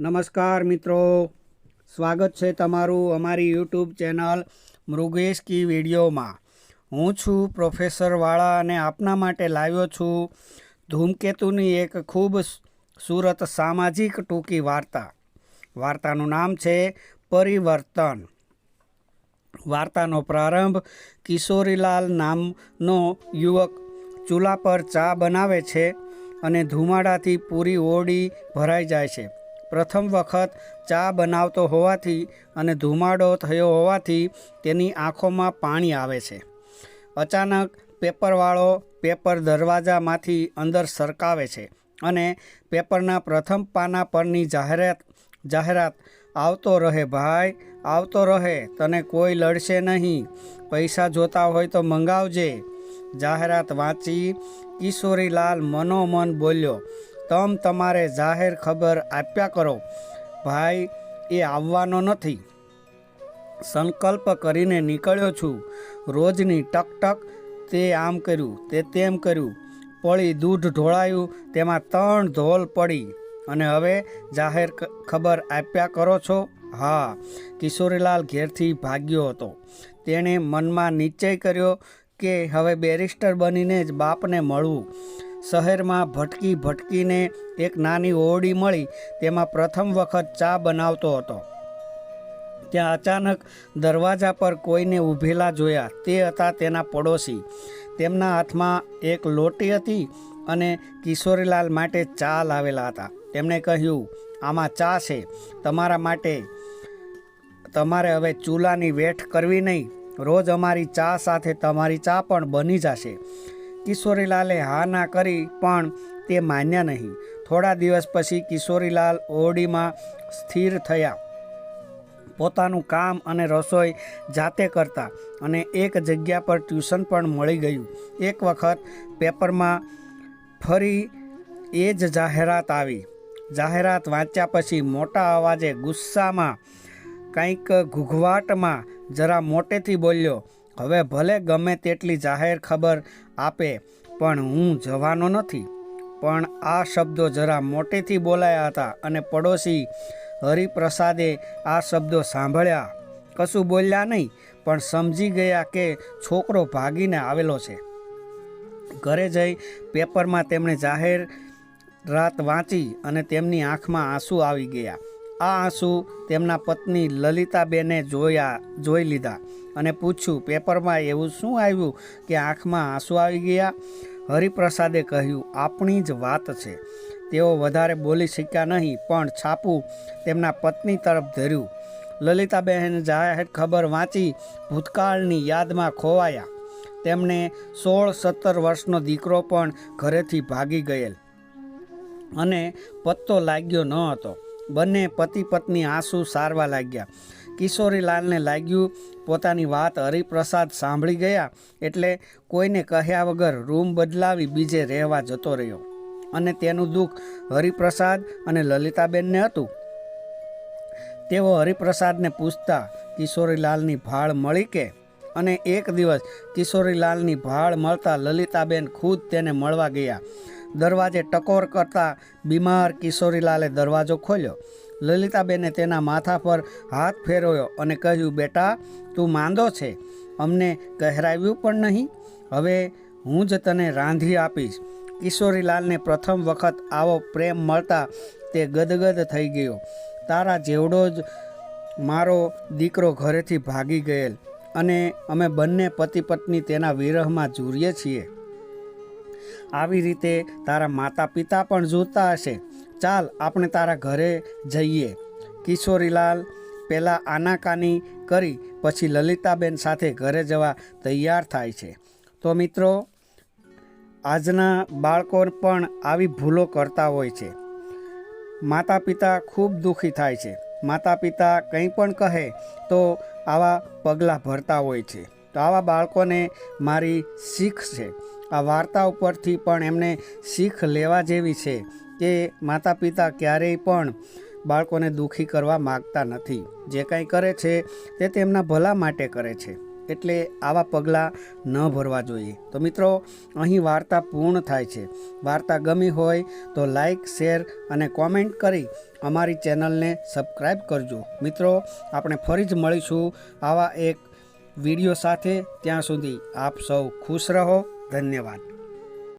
નમસ્કાર મિત્રો. સ્વાગત છે તમારું અમારી યુટ્યુબ ચેનલ મૃગેશ કી વિડીયોમાં. હું છું પ્રોફેસર વાળા અને આપના માટે લાવ્યો છું ધૂમકેતુની એક ખૂબ સુરત સામાજિક ટૂંકી વાર્તા. વાર્તાનું નામ છે પરિવર્તન. વાર્તાનો પ્રારંભ કિશોરીલાલ નામનો યુવક ચૂલા પર ચા બનાવે છે અને ધુમાડાથી પૂરી ઓરડી ભરાઈ જાય છે. પ્રથમ વખત ચા બનાવતો હોવાથી અને ધુમાડો થયો હોવાથી તેની આંખોમાં પાણી આવે છે. અચાનક પેપરવાળો પેપર દરવાજામાંથી અંદર સરકાવે છે અને પેપરના પ્રથમ પાના પરની જાહેરાત જાહેરાત, આવતો રહે ભાઈ, આવતો રહે, તને કોઈ લડશે નહીં, પૈસા જોતા હોય તો મંગાવજે. જાહેરાત વાંચી કિશોરીલાલ મનોમન બોલ્યો તમ તમારે જાહેર ખબર આપ્યા કરો. ભાઈ, એ આવવાનો નથી. સંકલ્પ કરીને નીકળ્યો છું. રોજની ટક ટક તે આમ કર્યું, તે તેમ કર્યું. પળી દૂધ ઢોળાયું, તેમાં ત્રણ ધોલ પડી. અને હવે જાહેર ખબર આપ્યા કરો છો? હા, કિશોરીલાલ ઘેરથી ભાગ્યો હતો. તેણે મનમાં નિશ્ચય કર્યો કે હવે બેરિસ્ટર બનીને જ બાપને મળવું. શહેરમાં ભટકી ભટકીને એક નાની ઓરડી મળી તેમાં પ્રથમ વખત ચા બનાવતો હતો. ત્યાં અચાનક દરવાજા પર કોઈને ઊભેલા જોયા. તે હતા તેના પડોશી. તેમના હાથમાં એક લોટી હતી અને કિશોરીલાલ માટે ચા લાવેલા હતા. તેમણે કહ્યું, આમાં ચા છે. તમારા માટે, તમારે હવે ચૂલાની વેઠ કરવી નહીં. રોજ અમારી ચા સાથે તમારી ચા પણ બની જશે. કિશોરીલાલે હા ના કરી, પણ તે માન્યા નહીં. થોડા દિવસ પછી કિશોરીલાલ ઓરડીમાં સ્થિર થયા. પોતાનું કામ અને રસોઈ જાતે કરતા અને એક જગ્યા પર ટ્યુશન પણ મળી ગયું. એક વખત પેપરમાં ફરી એ જ જાહેરાત આવી. જાહેરાત વાંચ્યા પછી મોટા અવાજે ગુસ્સામાં, કંઈક ઘૂઘવાટમાં જરા મોટેથી બોલ્યો હવે ભલે ગમે તેટલી જાહેર ખબર આપે, પણ હું જવાનો નથી. પણ આ શબ્દો જરા મોટેથી બોલાયા હતા અને પડોશી હરિપ્રસાદે આ શબ્દો સાંભળ્યા. કશું બોલ્યા નહીં, પણ સમજી ગયા કે છોકરો ભાગીને આવેલો છે. ઘરે જઈ પેપરમાં તેમણે જાહેર રાત વાંચી અને તેમની આંખમાં આંસુ આવી ગયા. આ આંસુ તેમના પત્ની લલિતાબેને જોયા, જોઈ લીધા અને પૂછ્યું, પેપરમાં એવું શું આવ્યું કે આંખમાં આંસુ આવી ગયા? હરિપ્રસાદે કહ્યું, આપણી જ વાત છે. તેઓ વધારે બોલી શક્યા નહીં, પણ છાપું તેમના પત્ની તરફ ધર્યું. લલિતાબહેન જાહેર ખબર વાંચી ભૂતકાળની યાદમાં ખોવાયા. તેમને સોળ, સત્તર વર્ષનો દીકરો પણ ઘરેથી ભાગી ગયેલ અને પત્તો લાગ્યો ન હતો. બંને પતિ પત્ની આંસુ સારવા લાગ્યા. કિશોરીલાલને લાગ્યું, પોતાની વાત હરિપ્રસાદ સાંભળી ગયા એટલે કોઈને કહ્યા વગર રૂમ બદલાવી બીજે રહેવા જતો રહ્યો. અને તેનું દુઃખ હરિપ્રસાદ અને લલિતાબેનને હતું. તેઓ હરિપ્રસાદને પૂછતા, કિશોરીલાલની ભાળ મળી કે? અને એક દિવસ કિશોરીલાલની ભાળ મળતા લલિતાબેન ખુદ તેને મળવા ગયા. દરવાજે ટકોર કરતા બીમાર કિશોરીલાલે દરવાજો ખોલ્યો. લલિતાબેને તેના માથા પર હાથ ફેરવ્યો અને કહ્યું, બેટા, તું માંદો છે. અમને કહેરાવ્યું પણ નહીં. હવે હું જ તને રાંધી આપીશ. કિશોરીલાલને પ્રથમ વખત આવો પ્રેમ મળતા તે ગદગદ થઈ ગયો. તારા જેવડો જ મારો દીકરો ઘરેથી ભાગી ગયેલ અને અમે બંને પતિ પત્ની તેના વિરહમાં ઝૂરીએ છીએ. આવી રીતે તારા માતા પિતા પણ જોતા હશે. ચાલ, આપણે તારા ઘરે જઈએ. કિશોરીલાલ પહેલાં આનાકાની કરી, પછી લલિતાબેન સાથે ઘરે જવા તૈયાર થાય છે. તો મિત્રો, આજના બાળકો પણ આવી ભૂલો કરતા હોય છે. માતા પિતા ખૂબ દુઃખી થાય છે. માતા પિતા કંઈ પણ કહે તો આવા પગલાં ભરતા હોય છે. તો આવા બાળકોને મારી શીખ છે. આ વાર્તા ઉપરથી પણ એમને શીખ લેવા જેવી છે કે માતા પિતા ક્યારેય પણ બાળકોને દુઃખી કરવા માગતા નથી. જે કંઈ કરે છે તે તેમના ભલા માટે કરે છે. એટલે આવા પગલાં ન ભરવા જોઈએ. તો મિત્રો, અહીં વાર્તા પૂર્ણ થાય છે. વાર્તા ગમી હોય તો લાઈક, શેર અને કોમેન્ટ કરી અમારી ચેનલને સબસ્ક્રાઈબ કરજો. મિત્રો, આપણે ફરી જ મળીશું આવા એક વીડિયો સાથે. ત્યાં સુધી આપ સૌ ખુશ રહો. ધન્યવાદ